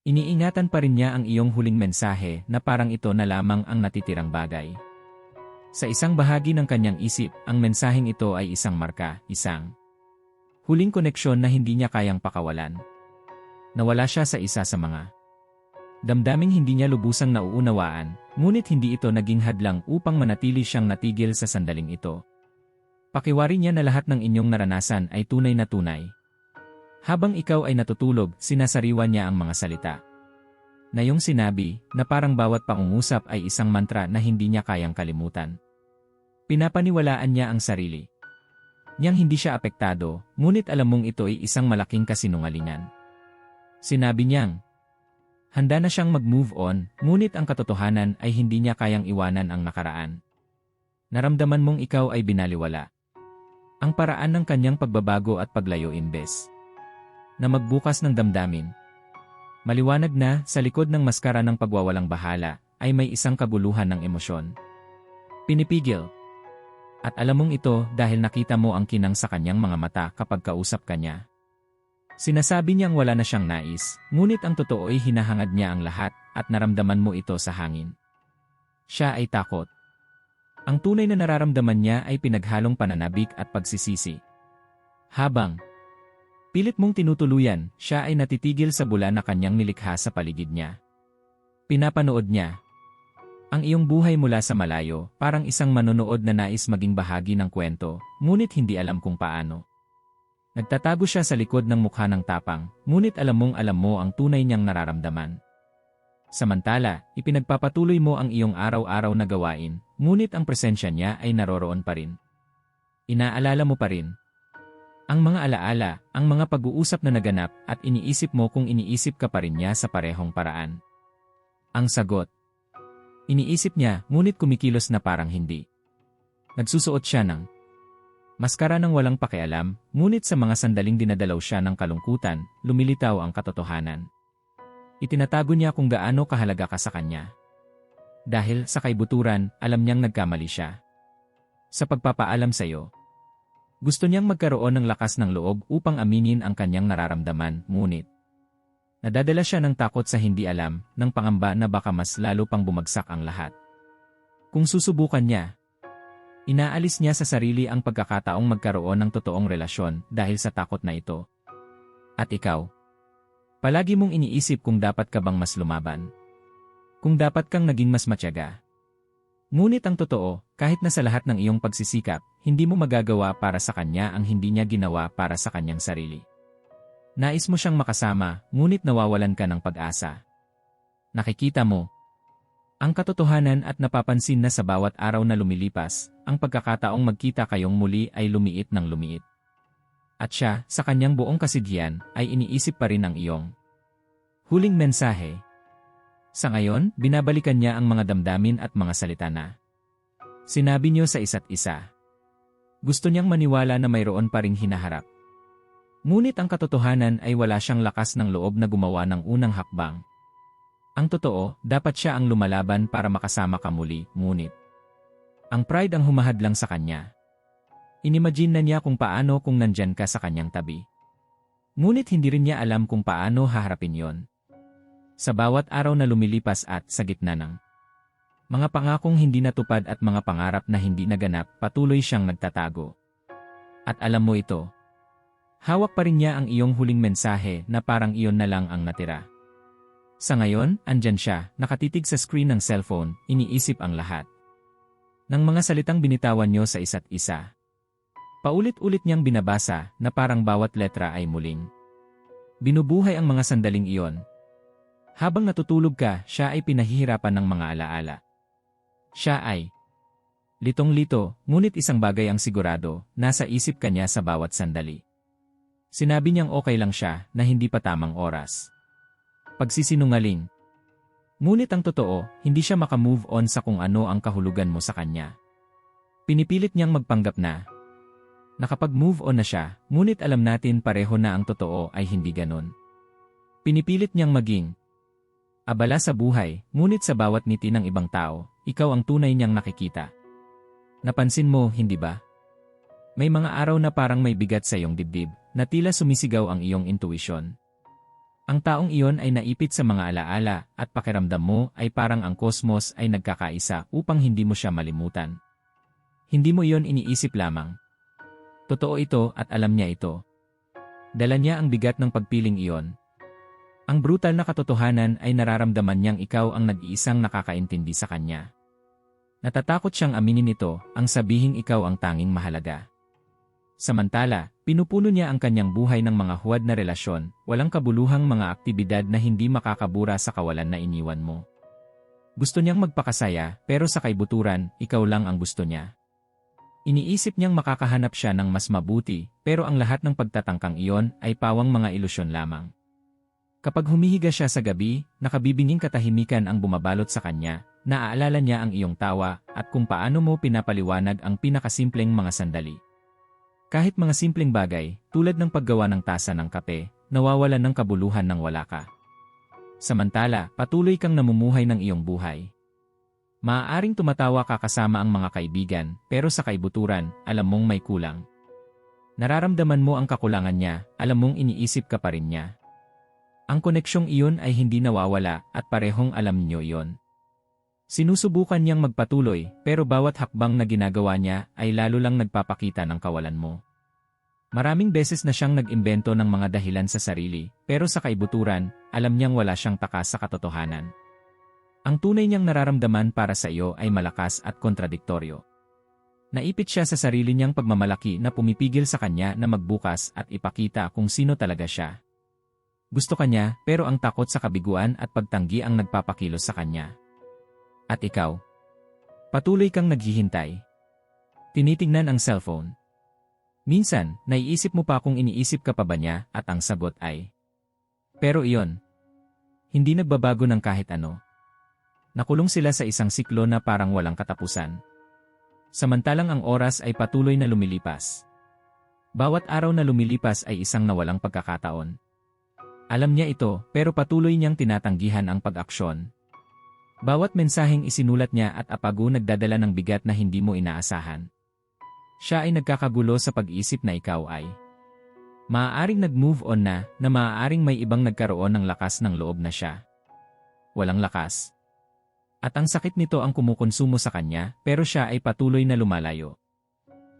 Iniingatan pa rin niya ang iyong huling mensahe na parang ito na lamang ang natitirang bagay. Sa isang bahagi ng kanyang isip, ang mensaheng ito ay isang marka, isang huling koneksyon na hindi niya kayang pakawalan. Nawala siya sa isa sa mga damdaming hindi niya lubusang nauunawaan, ngunit hindi ito naging hadlang upang manatili siyang natigil sa sandaling ito. Pakiwari niya na lahat ng inyong naranasan ay tunay na tunay, habang ikaw ay natutulog, sinasariwa niya ang mga salita. Na yung sinabi, na parang bawat pangungusap ay isang mantra na hindi niya kayang kalimutan. Pinapaniwalaan niya ang sarili. Niyang hindi siya apektado, ngunit alam mong ito ay isang malaking kasinungalingan. Sinabi niyang, handa na siyang mag-move on, ngunit ang katotohanan ay hindi niya kayang iwanan ang nakaraan. Naramdaman mong ikaw ay binaliwala. Ang paraan ng kanyang pagbabago at paglayo imbes na magbukas ng damdamin. Maliwanag na, sa likod ng maskara ng pagwawalang bahala, ay may isang kaguluhan ng emosyon. Pinipigil. At alam mong ito dahil nakita mo ang kinang sa kanyang mga mata kapag kausap ka niya. Sinasabi niyang wala na siyang nais, ngunit ang totoo ay hinahangad niya ang lahat at naramdaman mo ito sa hangin. Siya ay takot. Ang tunay na nararamdaman niya ay pinaghalong pananabik at pagsisisi. Habang Pilit mong tinutuluyan, siya ay natitigil sa bula na kanyang nilikha sa paligid niya. Pinapanood niya. Ang iyong buhay mula sa malayo, parang isang manonood na nais maging bahagi ng kwento, ngunit hindi alam kung paano. Nagtatago siya sa likod ng mukha ng tapang, ngunit alam mong alam mo ang tunay niyang nararamdaman. Samantala, ipinagpapatuloy mo ang iyong araw-araw na gawain, ngunit ang presensya niya ay naroroon pa rin. Inaalala mo pa rin, ang mga alaala, ang mga pag-uusap na naganap at iniisip mo kung iniisip ka pa rin niya sa parehong paraan. Ang sagot. Iniisip niya, ngunit kumikilos na parang hindi. Nagsusuot siya ng maskara ng walang pakialam, ngunit sa mga sandaling dinadalaw siya ng kalungkutan, lumilitaw ang katotohanan. Itinatago niya kung gaano kahalaga ka sa kanya. Dahil sa kaibuturan, alam niyang nagkamali siya. Sa pagpapaalam sa iyo, gusto niyang magkaroon ng lakas ng loob upang aminin ang kanyang nararamdaman, ngunit nadadala siya ng takot sa hindi alam, ng pangamba na baka mas lalo pang bumagsak ang lahat. Kung susubukan niya, inaalis niya sa sarili ang pagkakataong magkaroon ng totoong relasyon dahil sa takot na ito. At ikaw? Palagi mong iniisip kung dapat ka bang mas lumaban. Kung dapat kang naging mas matyaga. Ngunit ang totoo, kahit na sa lahat ng iyong pagsisikap, hindi mo magagawa para sa kanya ang hindi niya ginawa para sa kanyang sarili. Nais mo siyang makasama, ngunit nawawalan ka ng pag-asa. Nakikita mo, ang katotohanan at napapansin na sa bawat araw na lumilipas, ang pagkakataong magkita kayong muli ay lumiit ng lumiit. At siya, sa kanyang buong kasigyan, ay iniisip pa rin ang iyong huling mensahe, sa ngayon, binabalikan niya ang mga damdamin at mga salita na. Sinabi niyo sa isa't isa. Gusto niyang maniwala na mayroon pa ring hinaharap. Ngunit ang katotohanan ay wala siyang lakas ng loob na gumawa ng unang hakbang. Ang totoo, dapat siya ang lumalaban para makasama ka muli, ngunit. Ang pride ang humahadlang sa kanya. Inimagine na niya kung paano kung nandyan ka sa kanyang tabi. Ngunit hindi rin niya alam kung paano haharapin yon. Sa bawat araw na lumilipas at sa gitna ng mga pangakong hindi natupad at mga pangarap na hindi naganap, patuloy siyang nagtatago. At alam mo ito. Hawak pa rin niya ang iyong huling mensahe na parang iyon na lang ang natira. Sa ngayon, andyan siya, nakatitig sa screen ng cellphone, iniisip ang lahat. Ng mga salitang binitawan niyo sa isa't isa. Paulit-ulit niyang binabasa na parang bawat letra ay muling. Binubuhay ang mga sandaling iyon, habang natutulog ka, siya ay pinahihirapan ng mga alaala. Siya ay litong-lito, ngunit isang bagay ang sigurado, nasa isip kanya sa bawat sandali. Sinabi niyang okay lang siya na hindi pa tamang oras. Pagsisinungaling. Ngunit ang totoo, hindi siya makamove on sa kung ano ang kahulugan mo sa kanya. Pinipilit niyang magpanggap na. Nakapag-move on na siya, ngunit alam natin pareho na ang totoo ay hindi ganon. Pinipilit niyang maging Abala sa buhay, ngunit sa bawat ngiti ng ibang tao, ikaw ang tunay niyang nakikita. Napansin mo, hindi ba? May mga araw na parang may bigat sa iyong dibdib, na tila sumisigaw ang iyong intuisyon. Ang taong iyon ay naipit sa mga alaala at pakiramdam mo ay parang ang kosmos ay nagkakaisa upang hindi mo siya malimutan. Hindi mo iyon iniisip lamang. Totoo ito at alam niya ito. Dala niya ang bigat ng pagpiling iyon. Ang brutal na katotohanan ay nararamdaman niyang ikaw ang nag-iisang nakakaintindi sa kanya. Natatakot siyang aminin ito, ang sabihing ikaw ang tanging mahalaga. Samantala, pinupuno niya ang kanyang buhay ng mga huwad na relasyon, walang kabuluhang mga aktibidad na hindi makakabura sa kawalan na iniwan mo. Gusto niyang magpakasaya, pero sa kaibuturan, ikaw lang ang gusto niya. Iniisip niyang makakahanap siya ng mas mabuti, pero ang lahat ng pagtatangkang iyon ay pawang mga ilusyon lamang. Kapag humihiga siya sa gabi, nakabibinging katahimikan ang bumabalot sa kanya, naaalala niya ang iyong tawa at kung paano mo pinapaliwanag ang pinakasimpleng mga sandali. Kahit mga simpleng bagay, tulad ng paggawa ng tasa ng kape, nawawalan ng kabuluhan ng wala ka. Samantala, patuloy kang namumuhay ng iyong buhay. Maaaring tumatawa ka kasama ang mga kaibigan, pero sa kaibuturan, alam mong may kulang. Nararamdaman mo ang kakulangan niya, alam mong iniisip ka pa rin niya. Ang koneksyong iyon ay hindi nawawala at parehong alam niyo iyon. Sinusubukan niyang magpatuloy, pero bawat hakbang na ginagawa niya ay lalo lang nagpapakita ng kawalan mo. Maraming beses na siyang nag-imbento ng mga dahilan sa sarili, pero sa kaibuturan, alam niyang wala siyang takas sa katotohanan. Ang tunay niyang nararamdaman para sa iyo ay malakas at kontradiktoryo. Naipit siya sa sarili niyang pagmamalaki na pumipigil sa kanya na magbukas at ipakita kung sino talaga siya. Gusto kanya pero ang takot sa kabiguan at pagtanggi ang nagpapakilos sa kanya. At ikaw? Patuloy kang naghihintay. Tinitingnan ang cellphone. Minsan, naiisip mo pa kung iniisip ka pa ba niya at ang sagot ay. Pero iyon. Hindi nagbabago ng kahit ano. Nakulong sila sa isang siklo na parang walang katapusan. Samantalang ang oras ay patuloy na lumilipas. Bawat araw na lumilipas ay isang nawalang pagkakataon. Alam niya ito pero patuloy niyang tinatanggihan ang pag-aksyon bawat mensaheng isinulat niya at apago nagdadala ng bigat na hindi mo inaasahan. Siya ay nagkakagulo sa pag-isip na ikaw ay maaaring nag-move on na na maaaring may ibang nagkaroon ng lakas ng loob na siya. Walang lakas. At ang sakit nito ang kumukonsumo sa kanya pero siya ay patuloy na lumalayo.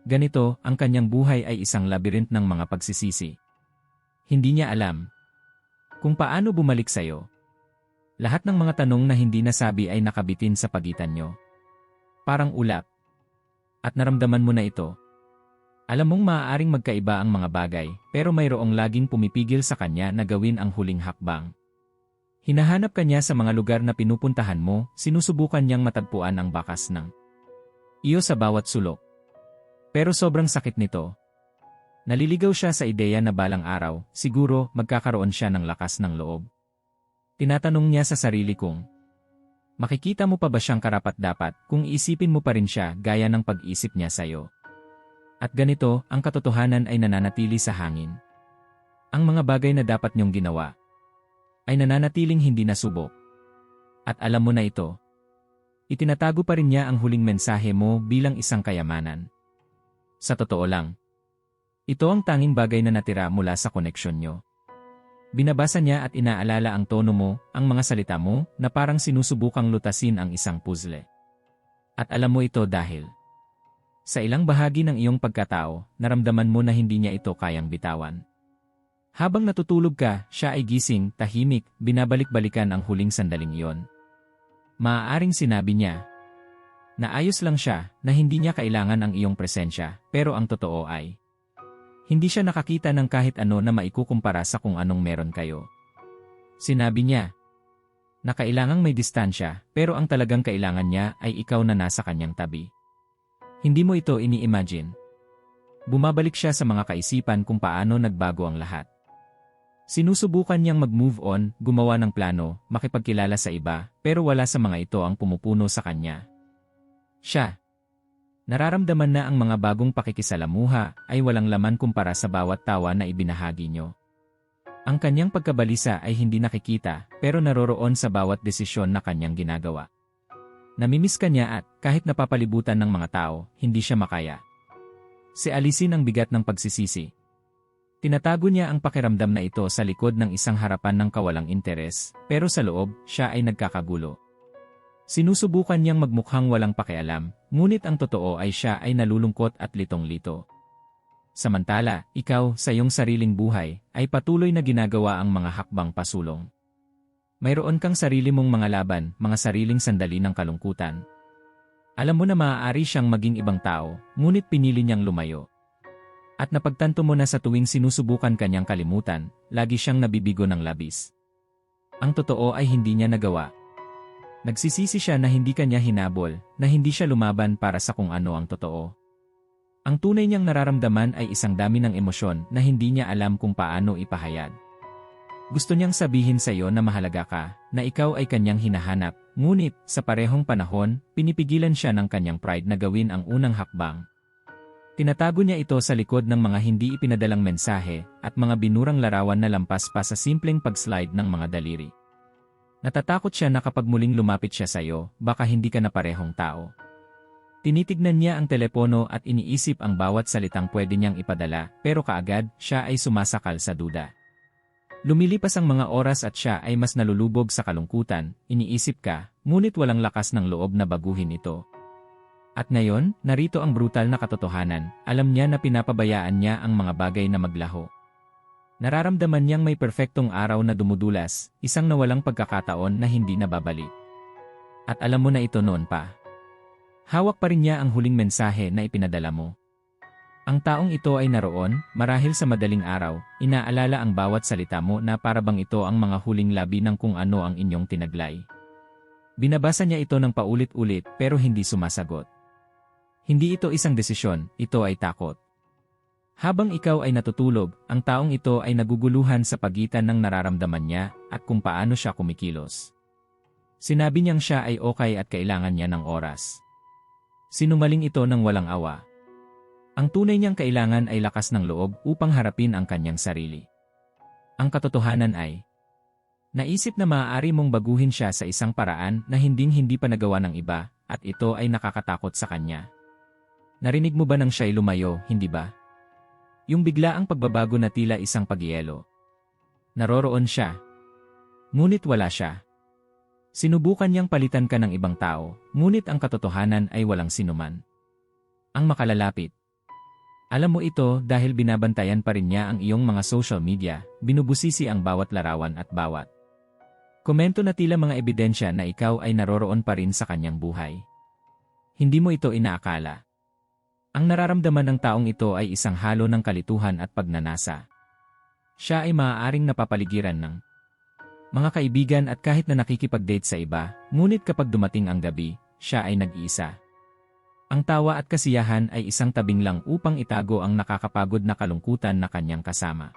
Ganito, ang kanyang buhay ay isang labirint ng mga pagsisisi. Hindi niya alam kung paano bumalik sa'yo. Lahat ng mga tanong na hindi nasabi ay nakabitin sa pagitan nyo. Parang ulap. At naramdaman mo na ito. Alam mong maaaring magkaiba ang mga bagay, pero mayroong laging pumipigil sa kanya na gawin ang huling hakbang. Hinahanap kanya sa mga lugar na pinupuntahan mo, sinusubukan niyang matagpuan ang bakas ng iyo sa bawat sulok. Pero sobrang sakit nito. Naliligaw siya sa ideya na balang araw, siguro magkakaroon siya ng lakas ng loob. Tinatanong niya sa sarili kung makikita mo pa ba siyang karapat-dapat kung isipin mo pa rin siya gaya ng pag-isip niya sa'yo. At ganito, ang katotohanan ay nananatili sa hangin. Ang mga bagay na dapat niyong ginawa ay nananatiling hindi nasubok. At alam mo na ito. Itinatago pa rin niya ang huling mensahe mo bilang isang kayamanan. Sa totoo lang, ito ang tanging bagay na natira mula sa koneksyon niyo. Binabasa niya at inaalala ang tono mo, ang mga salita mo, na parang sinusubukang lutasin ang isang puzzle. At alam mo ito dahil sa ilang bahagi ng iyong pagkatao, naramdaman mo na hindi niya ito kayang bitawan. Habang natutulog ka, siya ay gising, tahimik, binabalik-balikan ang huling sandaling iyon. Maaaring sinabi niya, na ayos lang siya, na hindi niya kailangan ang iyong presensya, pero ang totoo ay, hindi siya nakakita ng kahit ano na maikukumpara sa kung anong meron kayo. Sinabi niya, na may distansya, pero ang talagang kailangan niya ay ikaw na nasa kanyang tabi. Hindi mo ito ini-imagine. Bumabalik siya sa mga kaisipan kung paano nagbago ang lahat. Sinusubukan niyang mag-move on, gumawa ng plano, makipagkilala sa iba, pero wala sa mga ito ang pumupuno sa kanya. Siya, Nararamdaman na ang mga bagong pakikisalamuha ay walang laman kumpara sa bawat tawa na ibinahagi nyo. Ang kanyang pagkabalisa ay hindi nakikita pero naroroon sa bawat desisyon na kanyang ginagawa. Namimiss ka niya at kahit napapalibutan ng mga tao, hindi siya makaya. Si Alisin ang bigat ng pagsisisi. Tinatago niya ang pakiramdam na ito sa likod ng isang harapan ng kawalang interes, pero sa loob, siya ay nagkakagulo. Sinusubukan niyang magmukhang walang pakialam, ngunit ang totoo ay siya ay nalulungkot at litong-lito. Samantala, ikaw, sa iyong sariling buhay, ay patuloy na ginagawa ang mga hakbang pasulong. Mayroon kang sarili mong mga laban, mga sariling sandali ng kalungkutan. Alam mo na maaari siyang maging ibang tao, ngunit pinili niyang lumayo. At napagtanto mo na sa tuwing sinusubukan kanyang kalimutan, lagi siyang nabibigo ng labis. Ang totoo ay hindi niya nagawa. Nagsisisi siya na hindi kanya hinabol, na hindi siya lumaban para sa kung ano ang totoo. Ang tunay niyang nararamdaman ay isang dami ng emosyon na hindi niya alam kung paano ipahayag. Gusto niyang sabihin sa iyo na mahalaga ka, na ikaw ay kanyang hinahanap, ngunit sa parehong panahon, pinipigilan siya ng kanyang pride na gawin ang unang hakbang. Tinatago niya ito sa likod ng mga hindi ipinadalang mensahe at mga binurang larawan na lampas pa sa simpleng pag-slide ng mga daliri. Natatakot siya na kapag muling lumapit siya sa iyo, baka hindi ka na parehong tao. Tinitignan niya ang telepono at iniisip ang bawat salitang pwede niyang ipadala, pero kaagad, siya ay sumasakal sa duda. Lumilipas ang mga oras at siya ay mas nalulubog sa kalungkutan, iniisip ka, ngunit walang lakas ng loob na baguhin ito. At ngayon, narito ang brutal na katotohanan, alam niya na pinapabayaan niya ang mga bagay na maglaho. Nararamdaman niyang may perpektong araw na dumudulas, isang nawalang pagkakataon na hindi nababalik. At alam mo na ito noon pa. Hawak pa rin niya ang huling mensahe na ipinadala mo. Ang taong ito ay naroon, marahil sa madaling araw, inaalala ang bawat salita mo na parabang ito ang mga huling labi ng kung ano ang inyong tinaglay. Binabasa niya ito ng paulit-ulit pero hindi sumasagot. Hindi ito isang desisyon, ito ay takot. Habang ikaw ay natutulog, ang taong ito ay naguguluhan sa pagitan ng nararamdaman niya at kung paano siya kumikilos. Sinabi niyang siya ay okay at kailangan niya ng oras. Sinumaling ito ng walang awa. Ang tunay niyang kailangan ay lakas ng loob upang harapin ang kanyang sarili. Ang katotohanan ay, naisip na maaari mong baguhin siya sa isang paraan na hinding-hindi pa nagawa ng iba at ito ay nakakatakot sa kanya. Narinig mo ba nang siya'y lumayo, hindi ba? Yung bigla ang pagbabago na tila isang pagyelo. Naroroon siya. Ngunit wala siya. Sinubukan niyang palitan ka ng ibang tao, ngunit ang katotohanan ay walang sinuman. Ang makalalapit. Alam mo ito dahil binabantayan pa rin niya ang iyong mga social media, binubusisi ang bawat larawan at bawat. Komento na tila mga ebidensya na ikaw ay naroroon pa rin sa kanyang buhay. Hindi mo ito inaakala. Ang nararamdaman ng taong ito ay isang halo ng kalituhan at pagnanasa. Siya ay maaaring napapaligiran ng mga kaibigan at kahit na nakikipag-date sa iba, ngunit kapag dumating ang gabi, siya ay nag-iisa. Ang tawa at kasiyahan ay isang tabing lang upang itago ang nakakapagod na kalungkutan na kanyang kasama.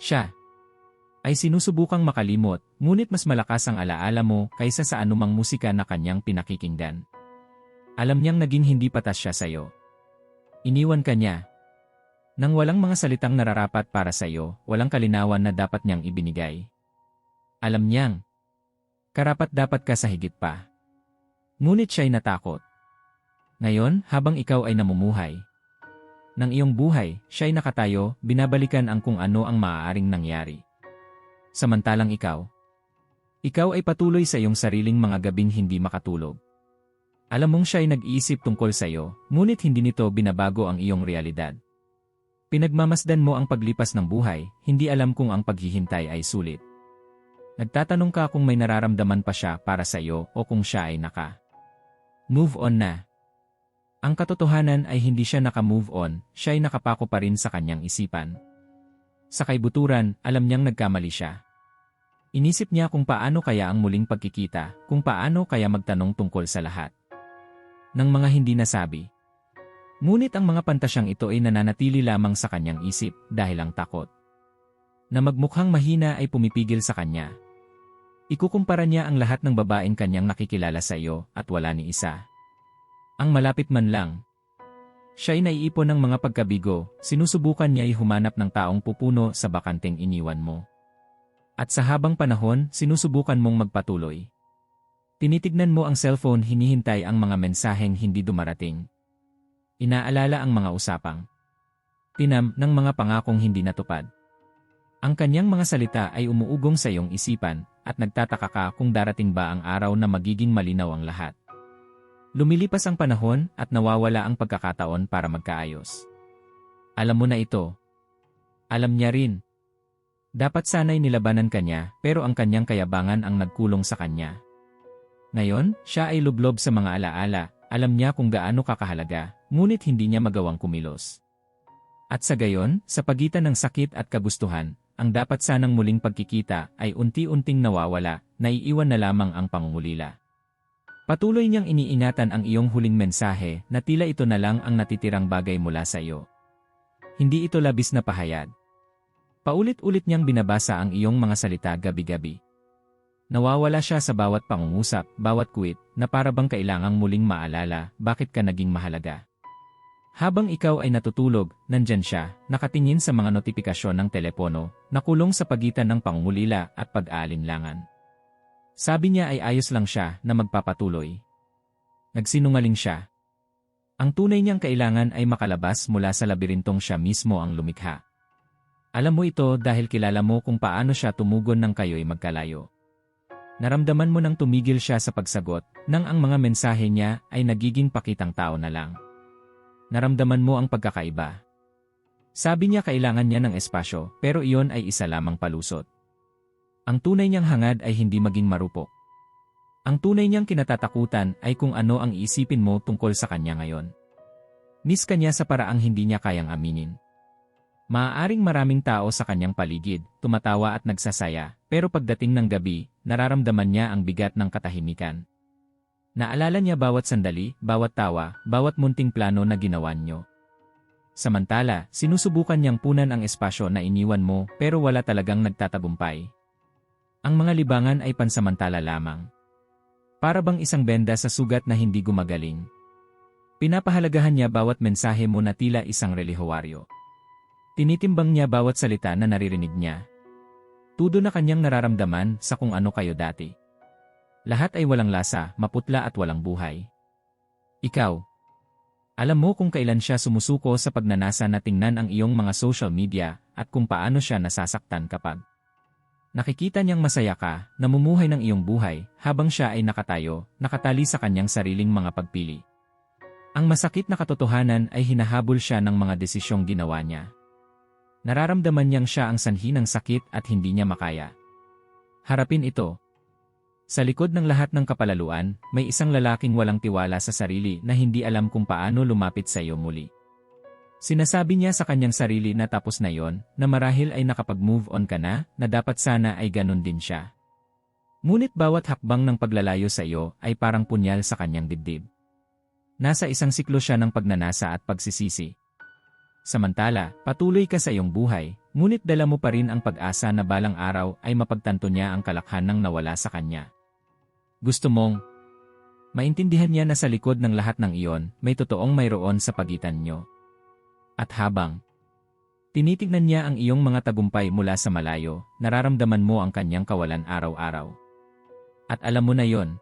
Siya ay sinusubukang makalimot, ngunit mas malakas ang alaala mo kaysa sa anumang musika na kanyang pinakikinggan. Alam niyang naging hindi patas siya sa'yo. Iniwan ka niya. Nang walang mga salitang nararapat para sa iyo, walang kalinawan na dapat niyang ibinigay. Alam niyang, karapat dapat ka sa higit pa. Ngunit siya'y natakot. Ngayon, habang ikaw ay namumuhay, ng iyong buhay, siya'y nakatayo, binabalikan ang kung ano ang maaaring nangyari. Samantalang ikaw, ikaw ay patuloy sa iyong sariling mga gabing hindi makatulog. Alam mong siya ay nag-iisip tungkol sa iyo, ngunit hindi nito binabago ang iyong realidad. Pinagmamasdan mo ang paglipas ng buhay, hindi alam kung ang paghihintay ay sulit. Nagtatanong ka kung may nararamdaman pa siya para sa iyo o kung siya ay naka. Move on na. Ang katotohanan ay hindi siya naka-move on, siya ay nakapako pa rin sa kanyang isipan. Sa kaibuturan, alam niyang nagkamali siya. Inisip niya kung paano kaya ang muling pagkikita, kung paano kaya magtanong tungkol sa lahat ng mga hindi nasabi. Ngunit ang mga pantasyang ito ay nananatili lamang sa kanyang isip dahil ang takot. Na magmukhang mahina ay pumipigil sa kanya. Ikukumpara niya ang lahat ng babaeng kanyang nakikilala sa iyo at wala ni isa. Ang malapit man lang. Siya ay naiipon ng mga pagkabigo, sinusubukan niya ay humanap ng taong pupuno sa bakanteng iniwan mo. At sa habang panahon, sinusubukan mong magpatuloy. Tinitignan mo ang cellphone hinihintay ang mga mensaheng hindi dumarating. Inaalala ang mga usapang. Tinam ng mga pangakong hindi natupad. Ang kanyang mga salita ay umuugong sa iyong isipan at nagtataka ka kung darating ba ang araw na magiging malinaw ang lahat. Lumilipas ang panahon at nawawala ang pagkakataon para magkaayos. Alam mo na ito. Alam niya rin. Dapat sana'y nilabanan kanya pero ang kanyang kayabangan ang nagkulong sa kanya. Ngayon, siya ay lublob sa mga alaala, alam niya kung gaano kakahalaga, ngunit hindi niya magawang kumilos. At sa gayon, sa pagitan ng sakit at kagustuhan, ang dapat sanang muling pagkikita ay unti-unting nawawala, naiiwan na lamang ang pangungulila. Patuloy niyang iniingatan ang iyong huling mensahe na tila ito na lang ang natitirang bagay mula sa iyo. Hindi ito labis na pahayag. Paulit-ulit niyang binabasa ang iyong mga salita gabi-gabi. Nawawala siya sa bawat pangungusap, bawat kuwit, na para bang kailangang muling maalala bakit ka naging mahalaga. Habang ikaw ay natutulog, nandyan siya, nakatingin sa mga notifikasyon ng telepono, nakulong sa pagitan ng pangungulila at pag-aalinlangan. Sabi niya ay ayos lang siya na magpapatuloy. Nagsinungaling siya. Ang tunay niyang kailangan ay makalabas mula sa labirintong siya mismo ang lumikha. Alam mo ito dahil kilala mo kung paano siya tumugon ng kayo'y magkalayo. Naramdaman mo nang tumigil siya sa pagsagot nang ang mga mensahe niya ay nagiging pakitang tao na lang. Naramdaman mo ang pagkakaiba. Sabi niya kailangan niya ng espasyo pero iyon ay isa lamang palusot. Ang tunay niyang hangad ay hindi maging marupok. Ang tunay niyang kinatatakutan ay kung ano ang iisipin mo tungkol sa kanya ngayon. Miss kanya sa paraang hindi niya kayang aminin. Maaaring maraming tao sa kanyang paligid, tumatawa at nagsasaya, pero pagdating ng gabi, nararamdaman niya ang bigat ng katahimikan. Naalala niya bawat sandali, bawat tawa, bawat munting plano na ginawa niyo. Samantala, sinusubukan niyang punan ang espasyo na iniwan mo pero wala talagang nagtatagumpay. Ang mga libangan ay pansamantala lamang. Para bang isang benda sa sugat na hindi gumagaling. Pinapahalagahan niya bawat mensahe mo na tila isang relihowaryo. Tinitimbang niya bawat salita na naririnig niya. Tudo na kanyang nararamdaman sa kung ano kayo dati. Lahat ay walang lasa, maputla at walang buhay. Ikaw. Alam mo kung kailan siya sumusuko sa pagnanasa na tingnan ang iyong mga social media at kung paano siya nasasaktan kapag nakikita niyang masaya ka, namumuhay ng iyong buhay habang siya ay nakatayo, nakatali sa kanyang sariling mga pagpili. Ang masakit na katotohanan ay hinahabol siya ng mga desisyong ginawa niya. Nararamdaman niyang siya ang sanhi ng sakit at hindi niya makaya. Harapin ito. Sa likod ng lahat ng kapalaluan, may isang lalaking walang tiwala sa sarili na hindi alam kung paano lumapit sa iyo muli. Sinasabi niya sa kanyang sarili na tapos na yon, na marahil ay nakapag-move on ka na, na dapat sana ay ganun din siya. Ngunit bawat hakbang ng paglalayo sa iyo ay parang punyal sa kanyang dibdib. Nasa isang siklo siya ng pagnanasa at pagsisisi. Samantala, patuloy ka sa iyong buhay, ngunit dala mo pa rin ang pag-asa na balang araw ay mapagtanto niya ang kalakhan ng nawala sa kanya. Gusto mong maintindihan niya na sa likod ng lahat ng iyon, may totoong mayroon sa pagitan niyo. At habang tinitignan niya ang iyong mga tagumpay mula sa malayo, nararamdaman mo ang kanyang kawalan araw-araw. At alam mo na yon,